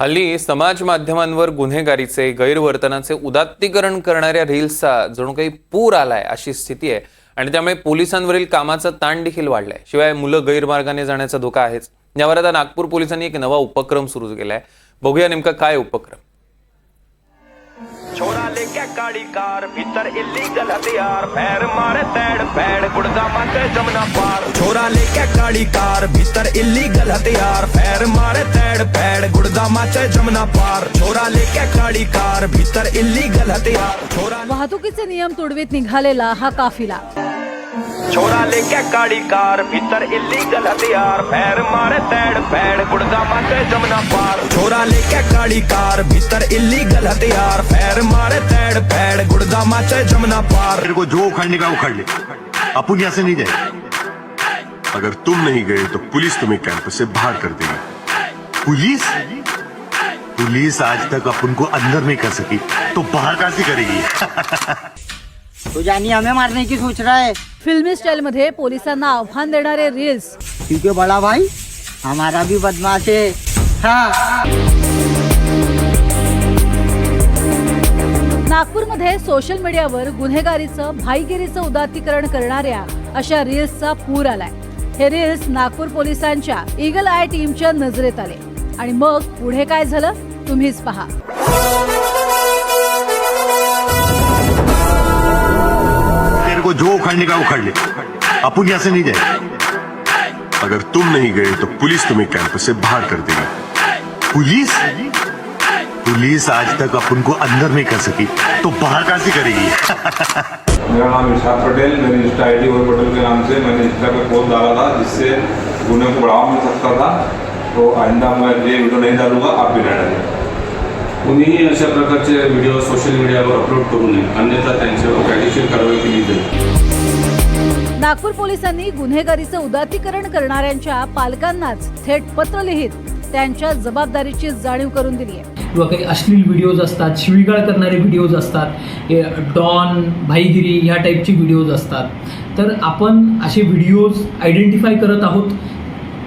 हल्ली समाज माध्यमांवर गुन्हेगारीचे गैरवर्तनाचे उदात्तीकरण करणाऱ्या रील्सचा जणू काही पूर आलाय अशी स्थिती आहे. आणि त्यामुळे पोलिसांवरील कामाचा ताण देखील वाढलाय. शिवाय मुलं गैरमार्गाने जाण्याचा धोका आहेच. यावर आता नागपूर पोलिसांनी एक नवा उपक्रम सुरू केलाय. बघूया नेमका काय उपक्रम. ਛੋਰਾ ਲੈ ਕੇ ਕਾਲੀ ਕਾਰ ਭੀਤਰ ਇਲੀਗਲ ਹਥਿਆਰ ਪੈਰ ਮਾਰੇ ਤੈੜ ਪੈੜ ਗੁੜਦਾ ਮਾਤੇ ਜਮਨਾ ਪਾਰ ਛੋਰਾ ਲੈ ਕੇ ਕਾਲੀ ਕਾਰ ਭੀਤਰ ਇਲੀਗਲ ਹਥਿਆਰ ਪੈਰ ਮਾਰੇ ਤੈੜ ਪੈੜ ਗੁੜਦਾ ਮਾਤੇ ਜਮਨਾ ਪਾਰ ਛੋਰਾ ਲੈ ਕੇ ਕਾਲੀ ਕਾਰ ਭੀਤਰ ਇਲੀਗਲ ਹਥਿਆਰ ਛੋਰਾ वाहतुकीचे नियम तुडवीत निघालेला हा काफिला छोरा ले लेके काली कार, भीतर इलीगल हथियार, पैर मारे तैड़ पैड़ गुड़गा मारे जमुना पार। छोरा ले लेके काली कार, भीतर इलीगल हथियार, पैर मारे तैड़ पैड़ गुड़गा मारे जमुना पार। तेरे को जो उखाड़ने का उखाड़ ले। अपुन यहाँ से नहीं जाए अगर तुम नहीं गए तो पुलिस तुम्हें कैंपस से बाहर कर देगी। पुलिस? पुलिस आज तक अपन को अंदर नहीं कर सकी तो बाहर कैसे करेगी? तो जानी हमें मारने की सोच रहा है? फिल्मी स्टाईलमध्ये पोलिसांना आव्हान देणारे रील्स क्योंकि बड़ा भाई. हमारा भी बदमाश है हाँ. नागपूरमध्ये सोशल मीडियावर गुन्हेगारीचं भाईगिरीचं उदात्तीकरण करणाऱ्या अशा रील्सचा पूर आलाय. हे रील्स नागपूर पोलिसांच्या इगल आय टीमच्या नजरेत आले. आणि मग पुढे काय झालं? तुम्हीच पहा. को जो उखाड़ने का उखाड़ ले। अपन यहाँ से नहीं जाए अगर तुम नहीं गए तो पुलिस तुम्हें कैंपस से बाहर कर देगी। पुलिस? पुलिस आज तक अपन को अंदर नहीं कर सकी तो बाहर कहाँ से करेगी? मेरा नाम इशाक पटेल मेरी इंस्टा आई डी पटेल के नाम से मैंने इंस्टा पे पोस्ट डाला था, जिससे गुने को बढ़ावा मिल सकता था। तो आइंदा मैं ये वीडियो नहीं डालूँगा, आप भी नहीं डालेंगे कुणीही अशा प्रकारचे व्हिडिओ सोशल मीडियावर अपलोड करू नये. अन्यथा त्यांच्यावर कायदेशीर कारवाई केली जाईल. नागपूर पोलिसांनी गुन्हेगारीचं उदात्तीकरण करणाऱ्यांच्या पालकांनाच थेट पत्र लिहित त्यांच्या जबाबदारीची जाणीव करून दिली आहे. किंवा काही अश्लील व्हिडिओज असतात शिवीगाळ करणारे व्हिडिओज असतात डॉन भाईगिरी ह्या टाईपचे व्हिडिओज असतात. तर आपण असे व्हिडिओज आयडेंटिफाय करत आहोत.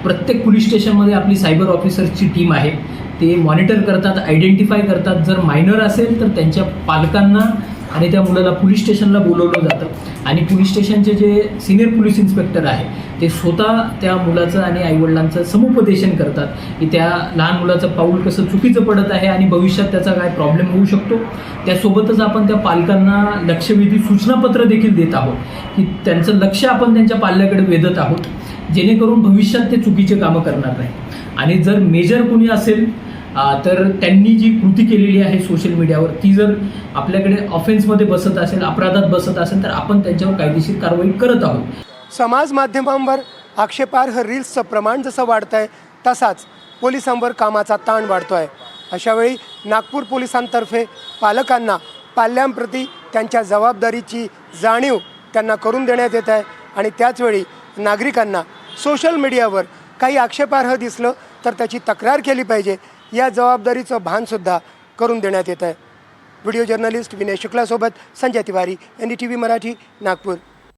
प्रत्येक पोलीस स्टेशनमध्ये आपली सायबर ऑफिसर्सची टीम आहे. ते मॉनिटर करतात आयडेंटिफाय करतात. जर मायनर असेल तर त्यांच्या पालकांना आणि त्या मुलाला पोलीस स्टेशनला बोलवलं जातं. आणि पोलीस स्टेशनचे जे सिनियर पोलीस इन्स्पेक्टर आहे ते स्वतः त्या मुलाचं आणि आईवडिलांचं समुपदेशन करतात की त्या लहान मुलाचं पाऊल कसं चुकीचं पडत आहे आणि भविष्यात त्याचा काय प्रॉब्लेम होऊ शकतो. त्यासोबतच आपण त्या पालकांना लक्षवेधी सूचनापत्र देखील देत आहोत की त्यांचं लक्ष आपण त्यांच्या पाल्याकडे वेधत आहोत. जेणेकरून भविष्यात ते चुकीचे कामं करणार नाही आणि जर मेजर कोणी असेल तर त्यांनी जी कृती केलेली आहे सोशल मीडियावर ती जर आपल्याकडे ऑफेन्समध्ये बसत असेल अपराधात बसत असेल तर आपण त्यांच्यावर कायदेशीर कारवाई करत आहोत. समाज माध्यमांवर आक्षेपार्ह रील्सचं प्रमाण जसं वाढत आहे तसाच पोलिसांवर कामाचा ताण वाढतो आहे अशावेळी नागपूर पोलिसांतर्फे पालकांना पाल्यांप्रती त्यांच्या जबाबदारीची जाणीव त्यांना करून देण्यात येत आहे आणि त्याचवेळी नागरिकांना सोशल मीडियावर काही आक्षेपार्ह दिसलं तर त्याची तक्रार केली पाहिजे. या जबाबदारीचं भानसुद्धा करून देण्यात येत आहे video journalist Vinay शुक्लासोबत Sanjay Tiwari N D T V Marathi Nagpur.